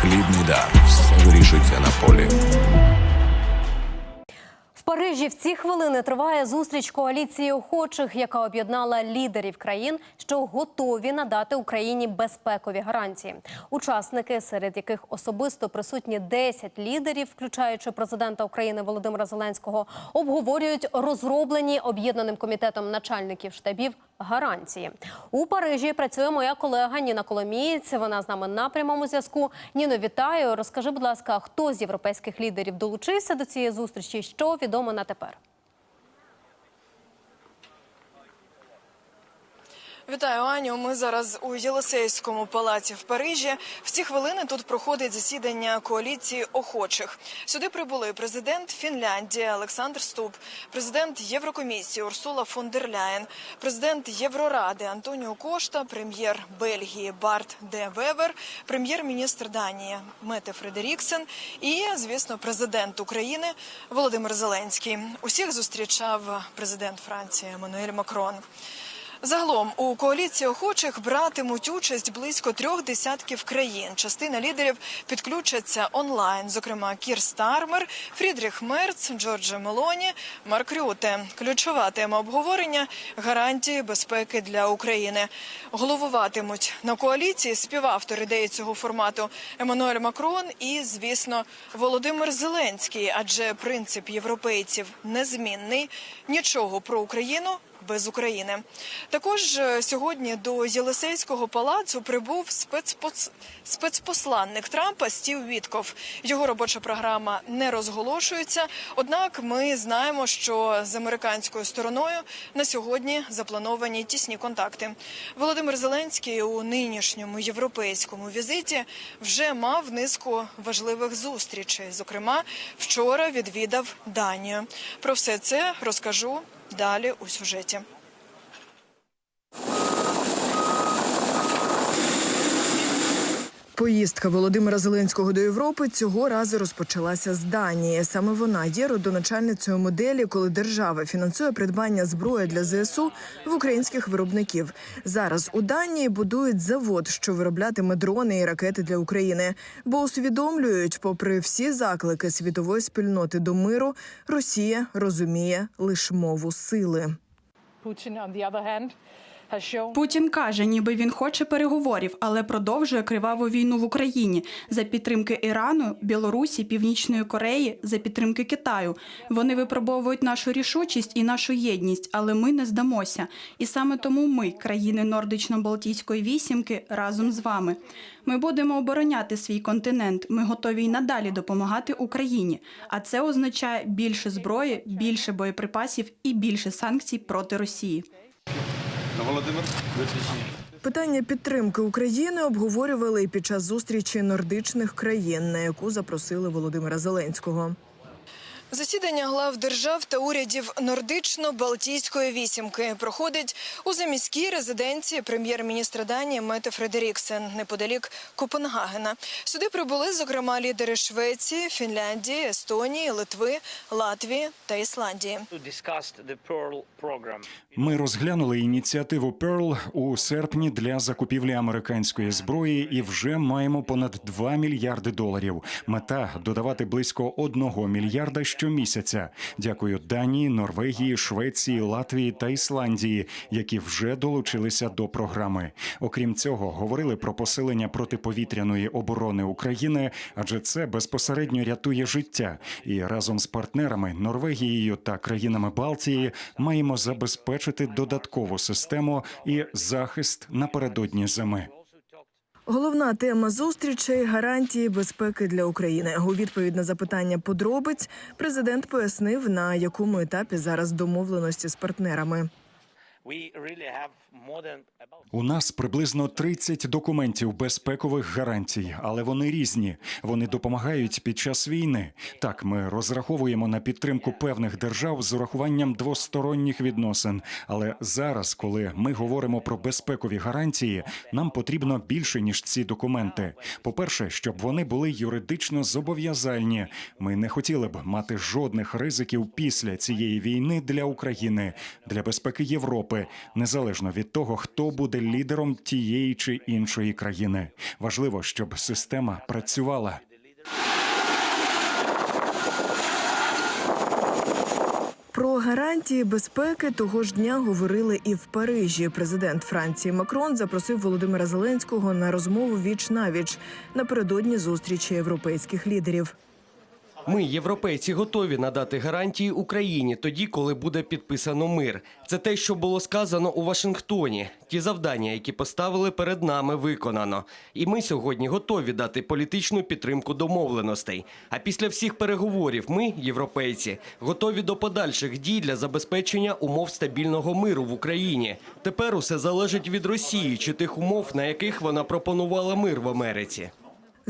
хлібний дар. Вирішується на полі. В Парижі в ці хвилини триває зустріч коаліції охочих, яка об'єднала лідерів країн, що готові надати Україні безпекові гарантії. Учасники, серед яких особисто присутні 10 лідерів, включаючи президента України Володимира Зеленського, обговорюють розроблені об'єднаним комітетом начальників штабів гарантії. У Парижі працює моя колега Ніна Коломієць. Вона з нами на прямому зв'язку. Ніно, вітаю. Розкажи, будь ласка, хто з європейських лідерів долучився до цієї зустрічі? Що відомо на тепер? Вітаю, Аню. Ми зараз у Єлисейському палаці в Парижі. В ці хвилини тут проходить засідання коаліції охочих. Сюди прибули президент Фінляндії Олександр Ступ, президент Єврокомісії Урсула фон дер Ляєн, президент Євроради Антоніо Кошта, прем'єр Бельгії Барт де Вевер, прем'єр-міністр Данії Мете Фредеріксен і, звісно, президент України Володимир Зеленський. Усіх зустрічав президент Франції Еммануель Макрон. Загалом у коаліції охочих братимуть участь близько трьох десятків країн. Частина лідерів підключаться онлайн, зокрема Кір Стармер, Фрідріх Мерц, Джорджа Мелоні, Марк Рюте. Ключова тема обговорення гарантії безпеки для України. Головуватимуть на коаліції співавтор ідеї цього формату Еммануель Макрон і, звісно, Володимир Зеленський. Адже принцип європейців незмінний. Нічого про Україну без України. Також е, сьогодні до Єлисейського палацу прибув спецпоц... спецпосланник Трампа Стів Вітков. Його робоча програма не розголошується. Однак ми знаємо, що з американською стороною на сьогодні заплановані тісні контакти. Володимир Зеленський у нинішньому європейському візиті вже мав низку важливих зустрічей. Зокрема, вчора відвідав Данію. Про все це розкажу далі у сюжеті. Поїздка Володимира Зеленського до Європи цього разу розпочалася з Данії. Саме вона є родоначальницею моделі, коли держава фінансує придбання зброї для ЗСУ в українських виробників. Зараз у Данії будують завод, що вироблятиме дрони і ракети для України, бо усвідомлюють, попри всі заклики світової спільноти до миру, Росія розуміє лише мову сили. Putin, on the other hand, Путін каже, ніби він хоче переговорів, але продовжує криваву війну в Україні за підтримки Ірану, Білорусі, Північної Кореї, за підтримки Китаю. Вони випробовують нашу рішучість і нашу єдність, але ми не здамося. І саме тому ми, країни Нордично-Балтійської вісімки, разом з вами. Ми будемо обороняти свій континент. Ми готові й надалі допомагати Україні. А це означає більше зброї, більше боєприпасів і більше санкцій проти Росії. Питання підтримки України обговорювали і під час зустрічі нордичних країн, на яку запросили Володимира Зеленського. Засідання глав держав та урядів Нордично-Балтійської вісімки проходить у заміській резиденції прем'єр-міністра Данії Мете Фредеріксен неподалік Копенгагена. Сюди прибули зокрема лідери Швеції, Фінляндії, Естонії, Литви, Латвії та Ісландії. Ми розглянули ініціативу Pearl у серпні для закупівлі американської зброї і вже маємо понад 2 мільярди доларів. Мета додавати близько 1 мільярда щомісяця. Дякую Данії, Норвегії, Швеції, Латвії та Ісландії, які вже долучилися до програми. Окрім цього, говорили про посилення протиповітряної оборони України, адже це безпосередньо рятує життя. І разом з партнерами Норвегією та країнами Балтії маємо забезпечити додаткову систему і захист напередодні зими. Головна тема зустрічей гарантії безпеки для України. У відповідь на запитання подробиць президент пояснив, на якому етапі зараз домовленості з партнерами. У нас приблизно 30 документів безпекових гарантій, але вони різні. Вони допомагають під час війни. Так, ми розраховуємо на підтримку певних держав з урахуванням двосторонніх відносин. Але зараз, коли ми говоримо про безпекові гарантії, нам потрібно більше ніж ці документи. По-перше, щоб вони були юридично зобов'язальні. Ми не хотіли б мати жодних ризиків після цієї війни для України, для безпеки Європи, незалежно від того, хто буде лідером тієї чи іншої країни. Важливо, щоб система працювала. Про гарантії безпеки того ж дня говорили і в Парижі. Президент Франції Макрон запросив Володимира Зеленського на розмову віч навіч напередодні зустрічі європейських лідерів. Ми, європейці, готові надати гарантії Україні тоді, коли буде підписано мир. Це те, що було сказано у Вашингтоні. Ті завдання, які поставили перед нами, виконано. І ми сьогодні готові дати політичну підтримку домовленостей. А після всіх переговорів ми, європейці, готові до подальших дій для забезпечення умов стабільного миру в Україні. Тепер усе залежить від Росії чи тих умов, на яких вона пропонувала мир в Америці.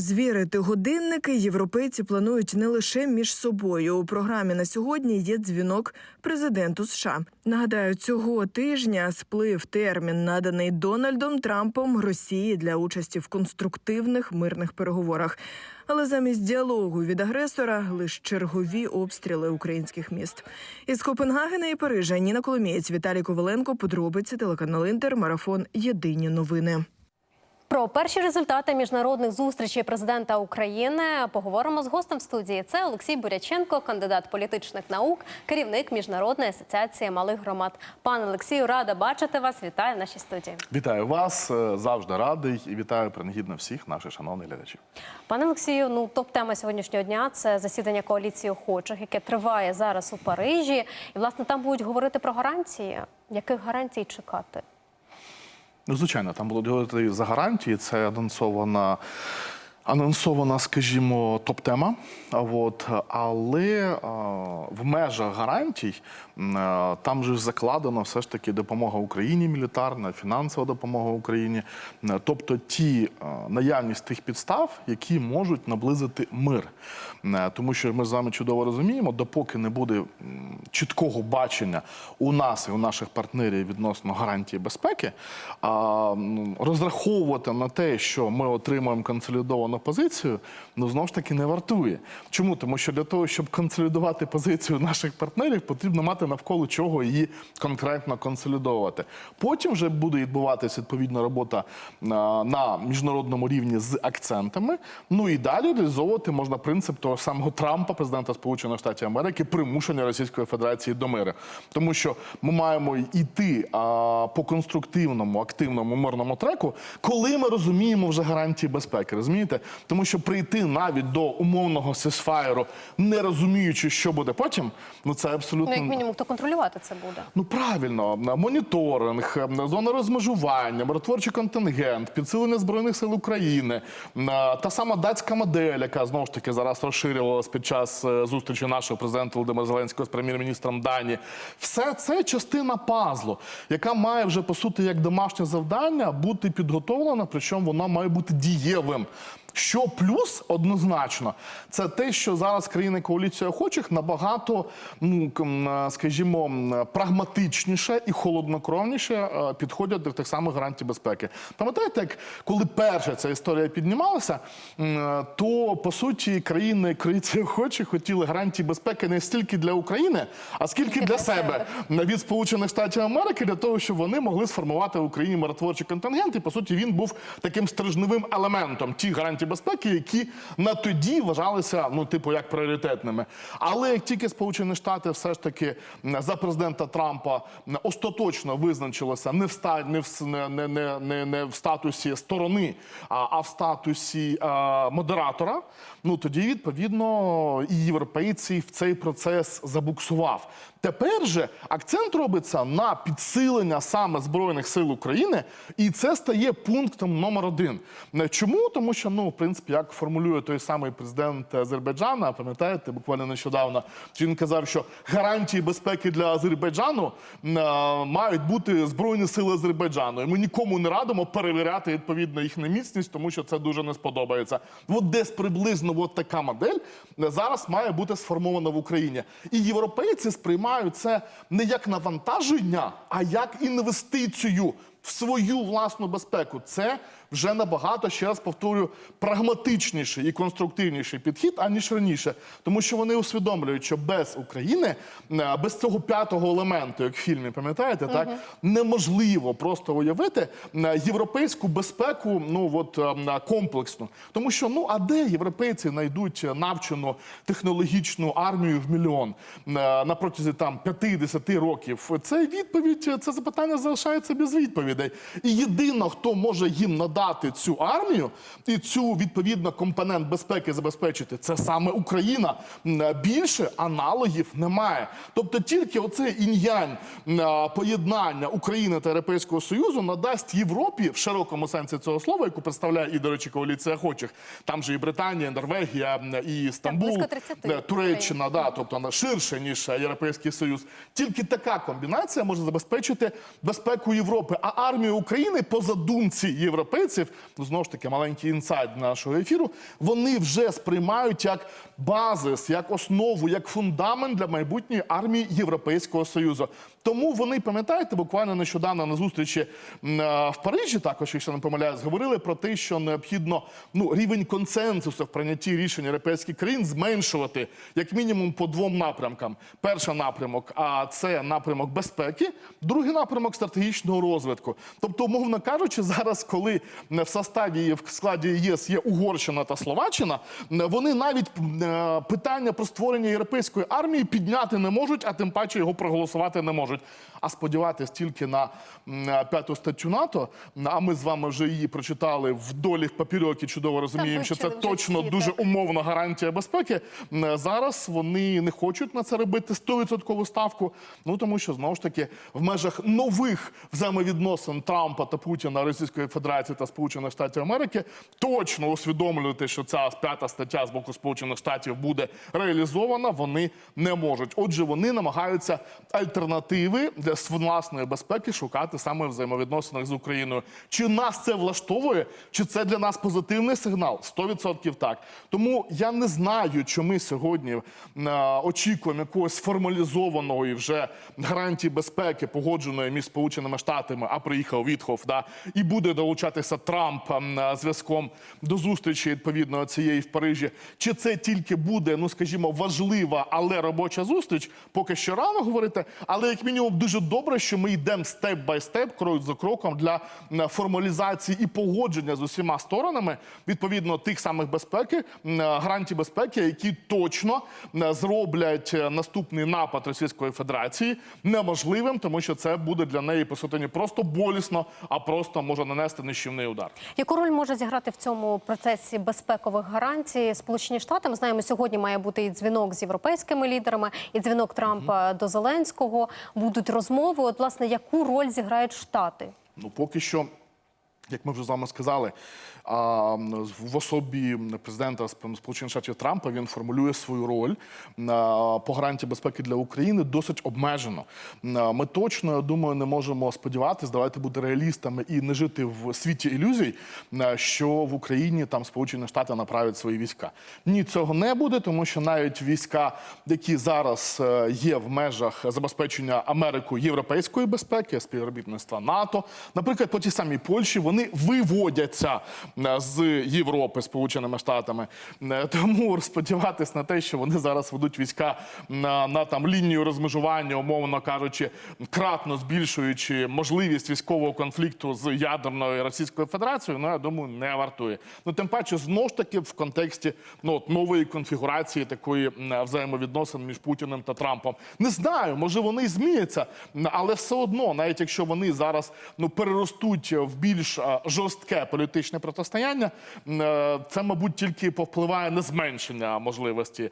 Звірити годинники європейці планують не лише між собою. У програмі на сьогодні є дзвінок президенту США. Нагадаю, цього тижня сплив термін, наданий Дональдом Трампом Росії для участі в конструктивних мирних переговорах. Але замість діалогу від агресора лише чергові обстріли українських міст. Із Копенгагена і Парижа Ніна Коломієць, Віталій Коваленко. Подробиці телеканал Інтер. Марафон. Єдині новини. Про перші результати міжнародних зустрічей президента України поговоримо з гостем в студії. Це Олексій Буряченко, кандидат політичних наук, керівник міжнародної асоціації малих громад. Пане Олексію, рада бачити вас. Вітаю в нашій студії. Вітаю вас, е, завжди радий і вітаю принагідно всіх наших шановних глядачів. Пане Олексію, ну топ-тема сьогоднішнього дня це засідання коаліції охочих, яке триває зараз у Парижі. І власне там будуть говорити про гарантії. Яких гарантій чекати? Ну, звичайно, там було говорити за гарантії. Це анонсована. Анонсована, скажімо, топ-тема. Але в межах гарантій там же закладено все ж таки допомога Україні мілітарна, фінансова допомога Україні. Тобто ті наявність тих підстав, які можуть наблизити мир. Тому що ми з вами чудово розуміємо, допоки не буде чіткого бачення у нас і у наших партнерів відносно гарантії безпеки, розраховувати на те, що ми отримаємо консолідовану позицію, ну знову ж таки не вартує. Чому? Тому що для того, щоб консолідувати позицію наших партнерів, потрібно мати навколо чого її конкретно консолідовувати. Потім вже буде відбуватися відповідна робота на, на міжнародному рівні з акцентами. Ну і далі реалізовувати можна принцип того самого Трампа, президента Сполучених Штатів Америки, примушення Російської Федерації до миру. Тому що ми маємо йти по конструктивному, активному мирному треку, коли ми розуміємо вже гарантії безпеки. Розумієте? Тому що прийти навіть до умовного сесфаєру, не розуміючи, що буде потім, ну це абсолютно Ну, як мінімум, хто контролювати це буде? Ну правильно, моніторинг, зона розмежування, миротворчий контингент, підсилення збройних сил України, та сама датська модель, яка знову ж таки зараз розширювалась під час е, зустрічі нашого президента Володимира Зеленського з прем'єр-міністром Данії. Все це частина пазлу, яка має вже по суті як домашнє завдання бути підготовлена, причому вона має бути дієвим. Що плюс однозначно, це те, що зараз країни коаліції охочих набагато, ну е, скажімо, прагматичніше і холоднокровніше е, підходять до тих самих гарантій безпеки. Пам'ятаєте, як коли перша ця історія піднімалася, е, то по суті країни коаліції охочих хотіли гарантії безпеки не стільки для України, а скільки для себе від Сполучених Штатів Америки для того, щоб вони могли сформувати в Україні миротворчий контингент. І по суті він був таким стрижневим елементом ті гарантії безпеки, які на тоді вважалися ну, типу, як пріоритетними. Але як тільки Сполучені Штати все ж таки за президента Трампа остаточно визначилося не в ста не в не, не, не, не, в статусі сторони, а, а в статусі а, модератора. Ну тоді відповідно і європейці в цей процес забуксував. Тепер же акцент робиться на підсилення саме збройних сил України, і це стає пунктом номер один. Е, Чому? Тому що ну, в принципі, як формулює той самий президент Азербайджана, пам'ятаєте, буквально нещодавно він казав, що гарантії безпеки для Азербайджану е, мають бути збройні сили Азербайджану. І ми нікому не радимо перевіряти відповідно їхню міцність, тому що це дуже не сподобається. От десь приблизно от така модель е, зараз має бути сформована в Україні. І європейці сприймають це не як навантаження, а як інвестицію в свою власну безпеку. Це вже набагато, ще раз повторюю, прагматичніший і конструктивніший підхід, аніж раніше. Тому що вони усвідомлюють, що без України, е, без цього п'ятого елементу, як в фільмі, пам'ятаєте, так неможливо просто уявити е, європейську безпеку, ну от е, комплексну. Тому що ну а де європейці знайдуть навчену технологічну армію в мільйон на протязі там 50 років? Це відповідь, це запитання залишається без відповідей. І єдино, хто може їм надати цю армію і цю відповідно компонент безпеки забезпечити, це саме Україна. Більше аналогів немає. Тобто тільки оце інь-янь е, поєднання України та Європейського Союзу надасть Європі в широкому сенсі цього слова, яку представляє і, до речі, коаліція охочих. Там же і Британія, Норвегія, і Стамбул, близько 30 е, Туреччина, да, тобто вона ширше ніж Європейський Союз. Тільки така комбінація може забезпечити безпеку Європи. А армію України по задумці європейців, ну знову ж таки, маленький інсайт нашого ефіру. Вони вже сприймають як базис, як основу, як фундамент для майбутньої армії Європейського Союзу. Тому вони пам'ятаєте, буквально нещодавно на зустрічі в Парижі, також якщо не помиляюсь, говорили про те, що необхідно ну рівень консенсусу в прийнятті рішень європейських країн зменшувати як мінімум по двом напрямкам. Перший напрямок, а це напрямок безпеки, другий напрямок стратегічного розвитку. Тобто, умовно кажучи, зараз, коли в составі в складі ЄС є Угорщина та Словаччина, вони навіть е, питання про створення європейської армії підняти не можуть, а тим паче його проголосувати не можуть. А сподіватися тільки на п'яту статтю НАТО, а ми з вами вже її прочитали вдолі в папірьокі, чудово розуміємо, що це точно всі, дуже так. умовна гарантія безпеки. Зараз вони не хочуть на це робити 100% ставку. Ну тому що знову ж таки в межах нових взаємовідносин Трампа та Путіна, Російської Федерації та Сполучених Штатів Америки точно усвідомлювати, що ця п'ята стаття з боку Сполучених Штатів буде реалізована. Вони не можуть. Отже, вони намагаються альтернативи для власної безпеки шукати саме в взаємовідносинах з Україною. Чи нас це влаштовує, чи це для нас позитивний сигнал? 100% так. Тому я не знаю, чи ми сьогодні е, очікуємо якогось формалізованого і вже гарантії безпеки, погодженої між Сполученими Штатами, а приїхав Вітхов, да, і буде долучатися Трамп е, зв'язком до зустрічі відповідно цієї в Парижі. Чи це тільки буде, ну скажімо, важлива, але робоча зустріч? Поки що рано говорити. Але як мінімум дуже добре, що ми йдемо степ бай степ, крок за кроком для формалізації і погодження з усіма сторонами відповідно тих самих безпеки, м, гарантій безпеки, які точно зроблять е, наступний напад Російської Федерації неможливим, тому що це буде для неї по суті не просто болісно, а просто може нанести нищівний удар. Яку роль може зіграти в цьому процесі безпекових гарантій Сполучені Штати? Ми знаємо, сьогодні має бути і дзвінок з європейськими лідерами, і дзвінок Трампа до Зеленського. Будуть розмови. От власне, яку роль зіграють Штати? Ну, поки що, як ми вже з вами сказали, в особі президента Сп- Сполучених Штатів Трампа він формулює свою роль по гарантії безпеки для України досить обмежено. Ми точно, я думаю, не можемо сподіватися, давайте бути реалістами і не жити в світі ілюзій, що в Україні там Сполучені Штати направлять свої війська. Ні, цього не буде, тому що навіть війська, які зараз е, є в межах забезпечення Америкою європейської безпеки, співробітництва НАТО, наприклад, по тій самій Польщі, вони виводяться е, з Європи Сполученими Штатами. Е, Тому сподіватись на те, що вони зараз ведуть війська на, на там лінію розмежування, умовно кажучи, кратно збільшуючи можливість військового конфлікту з ядерною Російською Федерацією, ну я думаю, не вартує. Ну тим паче, знову ж таки, в контексті ну от нової конфігурації такої взаємовідносин між Путіним та Трампом. Не знаю, може вони і зміняться, але все одно, навіть якщо вони зараз ну переростуть в більш е, жорстке політичне протистояння, е, це, мабуть, тільки повпливає на зменшення можливості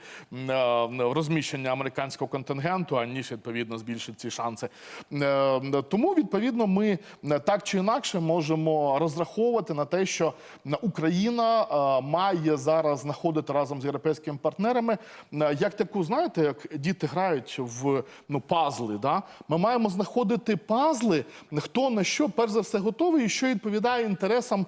е, розміщення американського контингенту, аніж відповідно збільшить ці шанси. Е, Тому відповідно ми е, так чи інакше можемо розраховувати на те, що е, Україна е, має зараз знаходити разом з європейськими партнерами е, як таку, знаєте, як діти грають в ну пазли. Да? Ми маємо знаходити пазли, хто на що перш за все готовий і що відповідає. Відповідає інтересам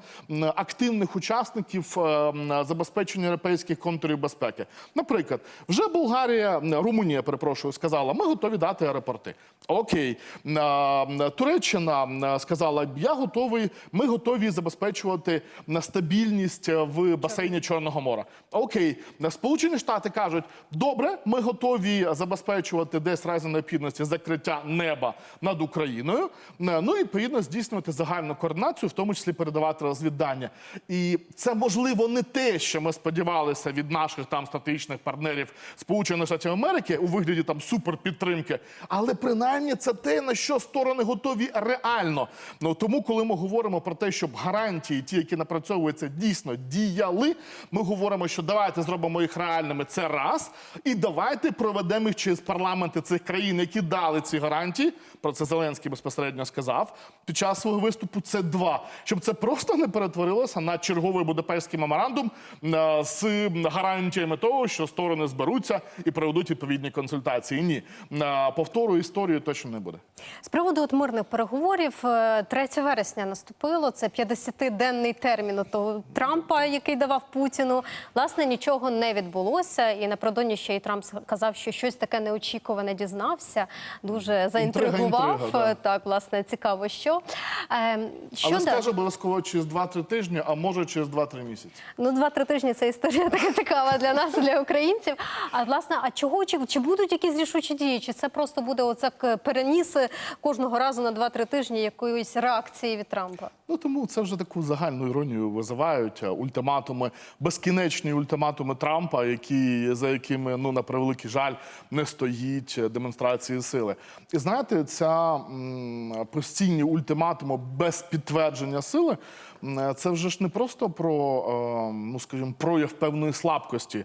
активних учасників е, забезпечення європейських контурів безпеки. Наприклад, вже Болгарія, Румунія, перепрошую, сказала, ми готові дати аеропорти. Окей, м, Туреччина сказала, я готовий, ми готові забезпечувати стабільність в басейні Чорного моря. Окей, Сполучені Штати кажуть, добре, ми готові забезпечувати десь разі необхідності закриття неба над Україною. Е, Ну і відповідно здійснювати загальну координацію, в тому числі передавати розвіддання. І це можливо не те, що ми сподівалися від наших там стратегічних партнерів Сполучених Штатів Америки у вигляді там суперпідтримки, але принаймні це те, на що сторони готові реально. Ну тому, коли ми говоримо про те, щоб гарантії, ті, які напрацьовуються, дійсно діяли, ми говоримо, що давайте зробимо їх реальними. Це раз, і давайте проведемо їх через парламенти цих країн, які дали ці гарантії. Про це Зеленський безпосередньо сказав під час свого виступу. Це два, щоб це просто не перетворилося на черговий будапештський меморандум е, з гарантіями того, що сторони зберуться і проведуть відповідні консультації. Ні, Е, повтору історію точно не буде. З приводу от мирних переговорів е, 3 вересня наступило. Це 50-денний термін того Трампа, який давав Путіну. Власне, нічого не відбулося. І напередодні ще й Трамп сказав, що щось таке неочікуване дізнався. Дуже заінтригував. інтрига, да. Е, Так, власне, цікаво, що. Е, що Але да- скаже обов'язково через 2-3 тижні, а може через 2-3 місяці. Ну, два-три тижні це історія така цікава для нас, для українців. А власне, а чого чи, чи будуть якісь рішучі дії? Чи це просто буде оце к- переніс кожного разу на два-три тижні якоїсь реакції від Трампа? Ну тому це вже таку загальну іронію визивають е, ультиматуми, безкінечні ультиматуми Трампа, які за якими ну на превеликий жаль не стоїть демонстрації сили. І знаєте, ця м, постійні ультиматуми без підтвердження сили. е, Це вже ж не просто про, е, ну скажімо, прояв певної слабкості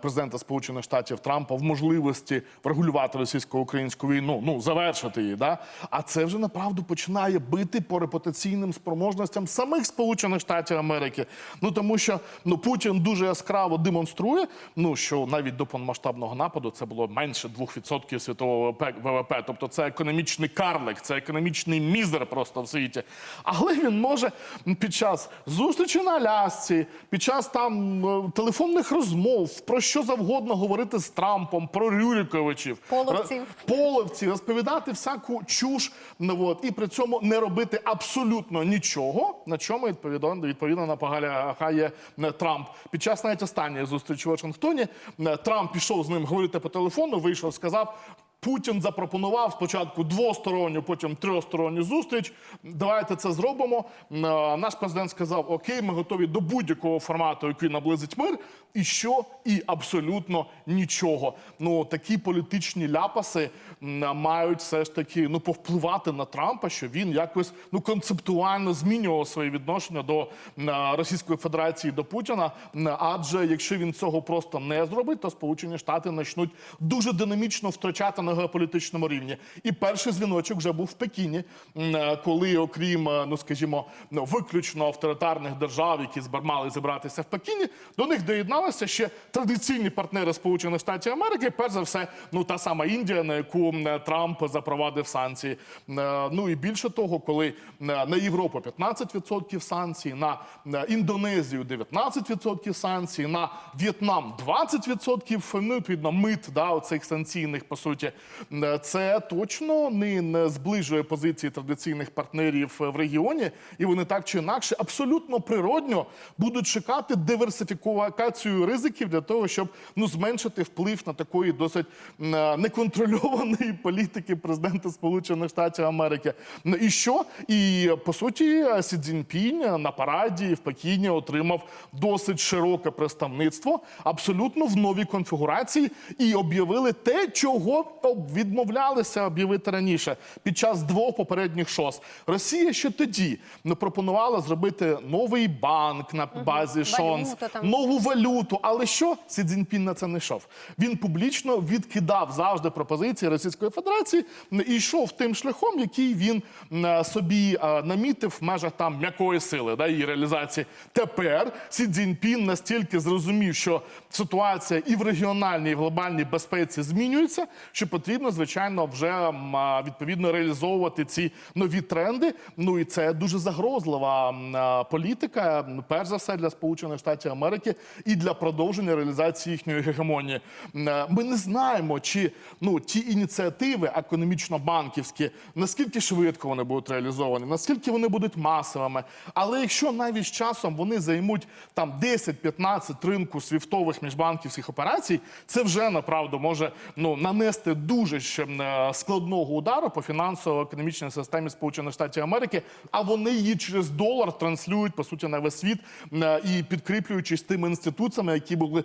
президента Сполучених Штатів Трампа в можливості врегулювати російсько-українську війну, ну завершити її. Да? А це вже направду починає бити по репутаційним спроможностям самих Сполучених Штатів Америки. Ну тому що ну Путін дуже яскраво демонструє, ну що навіть до повномасштабного нападу це було менше 2% світового ВВП. Тобто це економічний карлик, це економічний мізер просто в світі. Але він може під час зустрічі на Алясці, під час там е, телефонних розмов про що завгодно говорити з Трампом, про Рюриковичів, Половців. половці, розповідати всяку чуш, ну, от, і при цьому не робити абсолютно нічого, на чому відповідно, відповідно наполягає е, Трамп. Під час навіть останньої зустрічі в Вашингтоні е, Трамп пішов з ним говорити по телефону, вийшов, сказав. Путін запропонував спочатку двосторонню, потім трьохсторонню зустріч. Давайте це зробимо. Е, Наш президент сказав: Окей, ми готові до будь-якого формату, який наблизить мир. І що? І абсолютно нічого. Ну такі політичні ляпаси мають все ж таки ну повпливати на Трампа, що він якось ну концептуально змінював своє відношення до Російської Федерації до Путіна. Адже якщо він цього просто не зробить, то Сполучені Штати почнуть дуже динамічно втрачати на геополітичному рівні. І перший дзвіночок вже був в Пекіні, коли, окрім ну скажімо, виключно авторитарних держав, які мали зібратися в Пекіні, до них доєдналися ще традиційні партнери Сполучених Штатів Америки. Перш за все, ну та сама Індія, на яку Трамп запровадив санкції. Е, Ну і більше того, коли е, на Європу 15% санкцій, на е, Індонезію 19% санкцій, на В'єтнам 20%, ну відповідно мит да, оцих санкційних по суті, це точно не, зближує позиції традиційних партнерів в регіоні, і вони так чи інакше абсолютно природньо будуть шукати диверсифікацію ризиків для того, щоб ну зменшити вплив на такої досить е, неконтрольованої політики президента Сполучених Штатів Америки. Ну, І що? І по суті, Сі Цзіньпінь на параді в Пекіні отримав досить широке представництво, абсолютно в новій конфігурації, і об'явили те, чого відмовлялися об'явити раніше під час двох попередніх шос. Росія ще тоді ну, пропонувала зробити новий банк на базі шонс, Валюту там. нову валюту. Але що Сі Цзіньпін на це не йшов? Він публічно відкидав завжди пропозиції Російської Федерації і йшов тим шляхом, який він собі е, намітив в межах там м'якої сили да, її реалізації. Тепер Сі Цзіньпін настільки зрозумів, що ситуація і в регіональній, і в глобальній безпеці змінюється, що потрібно потрібно, звичайно, вже відповідно реалізовувати ці нові тренди. Ну і це дуже загрозлива політика, перш за все для Сполучених Штатів Америки і для продовження реалізації їхньої гегемонії. Е, Ми не знаємо, чи ну ті ініціативи економічно-банківські, наскільки швидко вони будуть реалізовані, наскільки вони будуть масовими. Але якщо навіть з часом вони займуть там 10-15 ринку свіфтових міжбанківських операцій, це вже направду може ну нанести дуже е, складного удару по фінансово-економічній системі Сполучених Штатів Америки. А вони її через долар транслюють по суті на весь світ е, і підкріплюючись тими інституціями, які були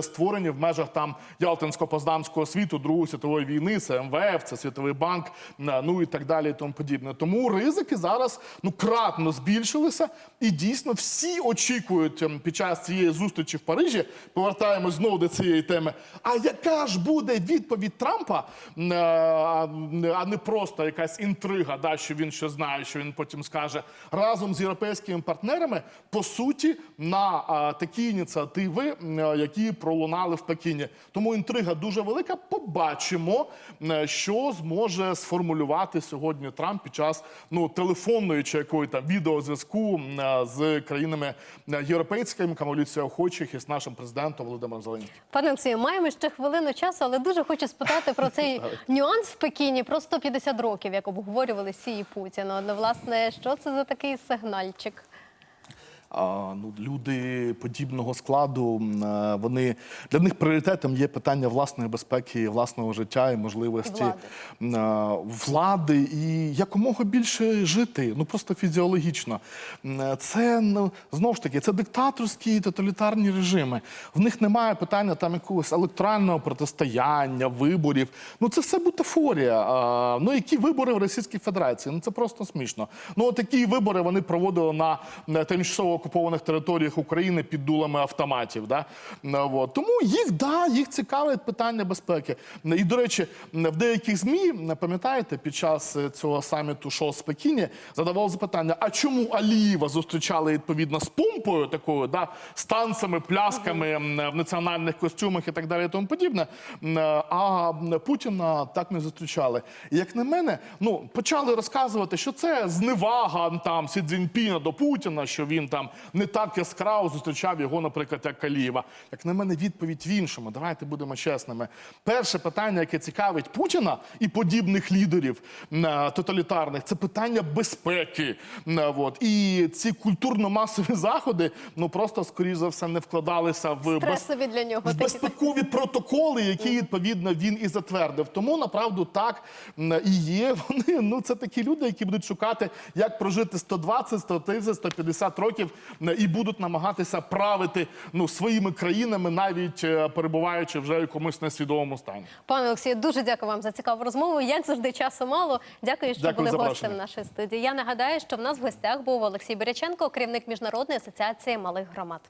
створені в межах там Ялтинсько-Поздамського світу Другої світової війни. Це МВФ, це Світовий банк, ну і так далі, і тому подібне. Тому ризики зараз ну кратно збільшилися, і дійсно всі очікують під час цієї зустрічі в Парижі. Повертаємось знову до цієї теми. А яка ж буде відповідь Трампа, е, а не просто якась інтрига, да, що він що знає, що він потім скаже разом з європейськими партнерами, по суті, на а, такі ініціативи, м, е, які пролунали в Пекіні. Тому інтрига дуже велика. Побачимо, що зможе сформулювати сьогодні Трамп під час ну телефонної чи якої там відеозв'язку е, з країнами е, європейськими, коаліція охочих і з нашим президентом Володимиром Зеленським. Пане Олексію, маємо ще хвилину часу, але дуже хочу спитати про цей нюанс в Пекіні про 150 років, як обговорювали Сі і Путін. От, власне, що це за такий сигнальчик? Ну, люди подібного складу, е, вони для них пріоритетом є питання власної безпеки, власного життя і можливості Влади. е, влади і якомога більше жити. Ну просто фізіологічно. Е, Це ну, знову ж таки це диктаторські тоталітарні режими. В них немає питання там якогось електорального протистояння, виборів. Ну це все бутафорія. А, ну які вибори в Російській Федерації? Ну це просто смішно. Ну от такі вибори вони проводили на, на тимчасово окупованих територіях України під дулами автоматів. Да? Ну, от. Тому їх да, їх цікавить питання безпеки. І до речі, в деяких змі пам'ятаєте, під час е, цього саміту шоу з Пекіні задавав запитання: а чому Алієва зустрічали відповідно з помпою такою, да, з танцями, плясками в національних костюмах і так далі, і тому подібне. А Путіна так не зустрічали. І як на мене, ну почали розказувати, що це зневага там Сі Цзіньпіна до Путіна, що він там не так яскраво зустрічав його, наприклад, як Алієва. Як на мене, відповідь в іншому. Давайте будемо чесними. Перше питання, яке цікавить Путіна і подібних лідерів е, тоталітарних, це питання безпеки. Е, от. І ці культурно-масові заходи ну просто скоріш за все не вкладалися в без- для нього в безпекові протоколи, які відповідно він і затвердив. Тому направду так і є. Вони ну це такі люди, які будуть шукати, як прожити 120, 130, 150 років і будуть намагатися правити ну своїми країнами, навіть е, перебуваючи вже в якомусь несвідомому стані. Пане Олексію, дуже дякую вам за цікаву розмову. Як завжди, часу мало. Дякую, що Дякую були гостем нашої студії. Я нагадаю, що в нас в гостях був Олексій Береченко, керівник міжнародної асоціації малих громад.